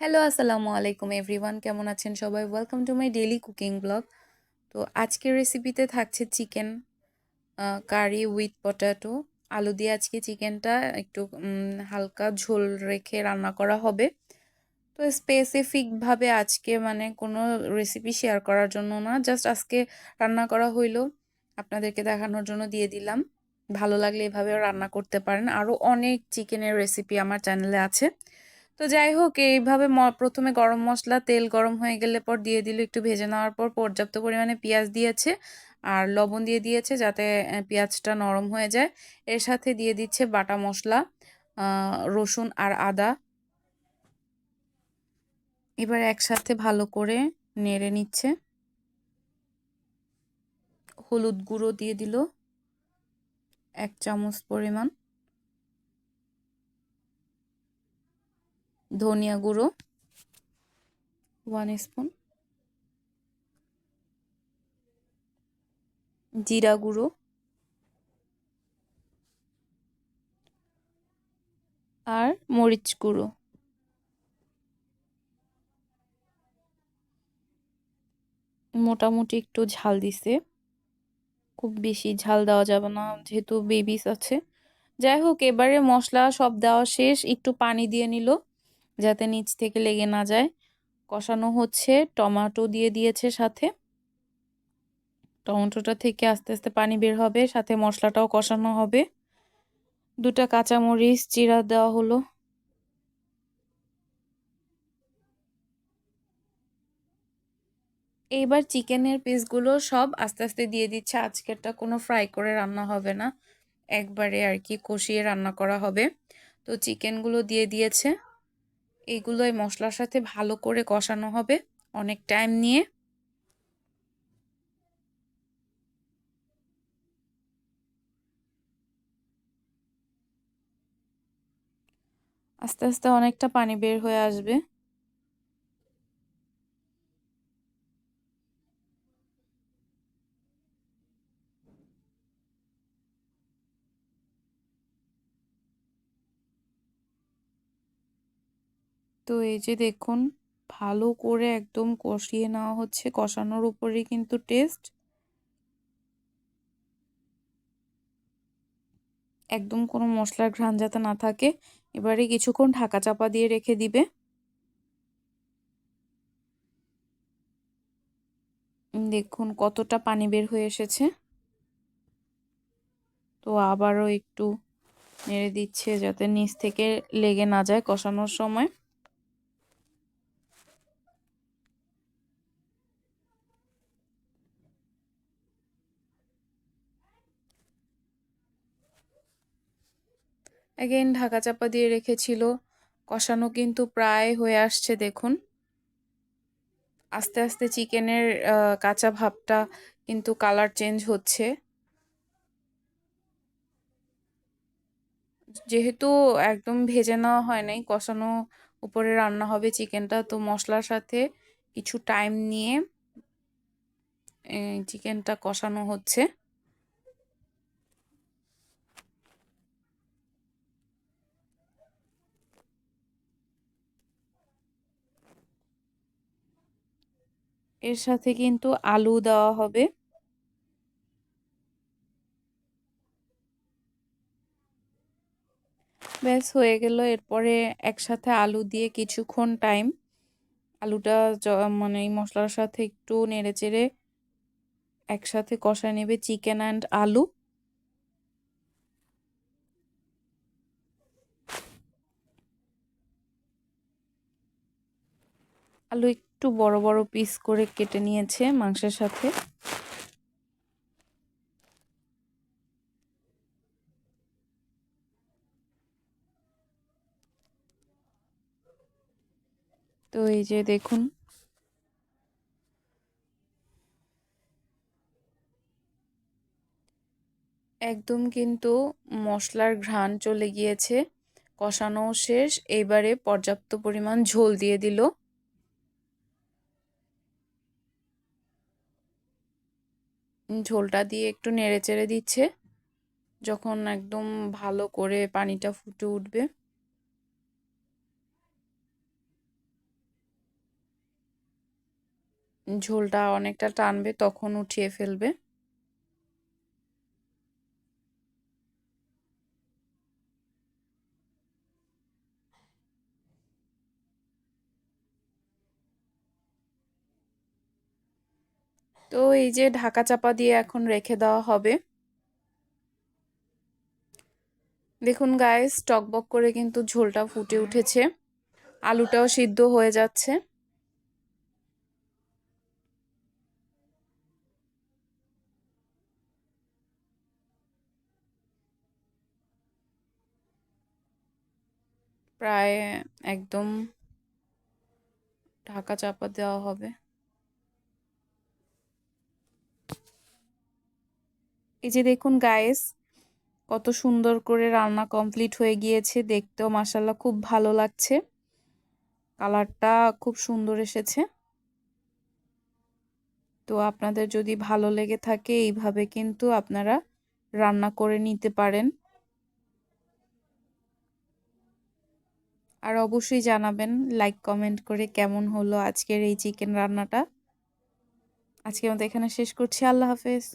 Hello, আসসালামু আলাইকুম everyone. কেমন আছেন সবাই? Welcome to my daily cooking blog তো আজকের রেসিপিতে থাকছে চিকেন কারি উইথ পটাটো আলু দিয়ে আজকে চিকেনটা একটু হালকা ঝোল রেখে রান্না করা হবে। তো স্পেসিফিকভাবে আজকে মানে কোনো রেসিপি শেয়ার করার জন্য না জাস্ট আজকে রান্না করা হইল। আপনাদেরকে দেখানোর জন্য দিয়ে দিলাম। ভালো লাগলে এভাবেও রান্না করতে পারেন। আরও অনেক চিকেনের রেসিপি আমার চ্যানেলে আছে। তো যাই হোক এইভাবে প্রথমে গরম মশলা, তেল গরম হয়ে গেলে পর দিয়ে দিল একটু ভেজে নেওয়ার পর পর্যাপ্ত পরিমাণে পেঁয়াজ দিয়েছে আর লবণ দিয়ে দিয়েছে যাতে পেঁয়াজটা নরম হয়ে যায়। এর সাথে দিয়ে দিচ্ছে বাটা মশলা রসুন আর আদা। এবার একসাথে ভালো করে নেড়ে নিচ্ছে। হলুদ গুঁড়ো দিয়ে দিল, এক চামচ পরিমাণ। ধনিয়া গুঁড়ো ওয়ান স্পুন জিরা গুঁড়ো, আর মরিচ গুঁড়ো। মোটামুটি একটু ঝাল দিছে। খুব বেশি ঝাল দেওয়া যাবে না, যেহেতু বেবিস আছে। যাই হোক, এবারে মশলা সব দেওয়া শেষ, একটু পানি দিয়ে নিল। যাতে নিচ থেকে লেগে না যায়। কষানো হচ্ছে, টমেটো দিয়ে দিয়েছে সাথে। টমেটোটা থেকে আস্তে আস্তে পানি বের হবে, সাথে মশলাটাও কষানো হবে। দুটা কাঁচামরিচ, চিরা দেওয়া হলো। এইবার চিকেনের পিসগুলো সব আস্তে আস্তে দিয়ে দিচ্ছে। আজকেরটা কোনো ফ্রাই করে রান্না হবে না। একবারে আর কি কষিয়ে রান্না করা হবে। তো চিকেনগুলো দিয়ে দিয়েছে। এইগুলো এই মশলার সাথে ভালো করে কষানো হবে অনেক টাইম নিয়ে। আস্তে আস্তে অনেকটা পানি বের হয়ে আসবে। তো এই যে দেখুন, ভালো করে একদম কষিয়ে নেওয়া হচ্ছে। কষানোর উপরেই কিন্তু টেস্ট একদম কোনো মশলার ঘ্রাণ যাতে না থাকে। এবারে কিছুক্ষণ ঢাকা চাপা দিয়ে রেখে দিবে। দেখুন কতটা পানি বের হয়ে এসেছে। তো আবারও একটু নেড়ে দিচ্ছে যাতে নিচ থেকে লেগে না যায় কষানোর সময়। অ্যাগেন ঢাকা চাপা দিয়ে রেখেছিল। কষানো কিন্তু প্রায় হয়ে আসছে, দেখুন। আস্তে আস্তে চিকেনের কাঁচা ভাবটা কিন্তু কালার চেঞ্জ হচ্ছে। যেহেতু একদম ভেজে নেওয়া হয় নাই, কষানো উপরে রান্না হবে চিকেনটা, তো মশলার সাথে কিছু টাইম নিয়ে চিকেনটা কষানো হচ্ছে। এর সাথে কিন্তু আলু দেওয়া হবে। ব্যাস, হয়ে গেল। এরপরে একসাথে আলু দিয়ে কিছুক্ষণ টাইম। আলুটা মানে এই মশলার সাথে একটু নেড়ে চেড়ে একসাথে কষা নেবে চিকেন অ্যান্ড আলু। আলু একটু বড় বড় পিস করে কেটে নিয়েছে মাংসের সাথে। তো এই যে দেখুন। একদম কিন্তু মশলার ঘ্রাণ চলে গিয়েছে কষানো শেষ, এবারে পর্যাপ্ত পরিমাণ ঝোল দিয়ে দিল। ঝোলটা দিয়ে একটু নেড়ে চেড়ে দিচ্ছে, যখন একদম ভালো করে পানিটা ফুটে উঠবে। ঝোলটা অনেকটা টানবে, তখন উঠিয়ে ফেলবে। তো এই যে ঢাকা চাপা দিয়ে এখন রেখে দেওয়া হবে। দেখুন গায়ে টকবক করে কিন্তু ঝোলটা ফুটে উঠেছে। আলুটাও সিদ্ধ হয়ে যাচ্ছে। প্রায় একদম ঢাকা চাপা দেওয়া হবে। এই যে দেখুন গায়েস কত সুন্দর করে রান্না কমপ্লিট হয়ে গিয়েছে, দেখতেও মাসাল্লাহ খুব ভালো লাগছে। কালারটা খুব সুন্দর এসেছে। তো আপনাদের যদি ভালো লেগে থাকে, এইভাবে কিন্তু আপনারা রান্না করে নিতে পারেন। আর অবশ্যই জানাবেন লাইক কমেন্ট করে কেমন হলো আজকের এই চিকেন রান্নাটা। আজকে আমাদের এখানে শেষ করছি, আল্লাহ হাফেজ।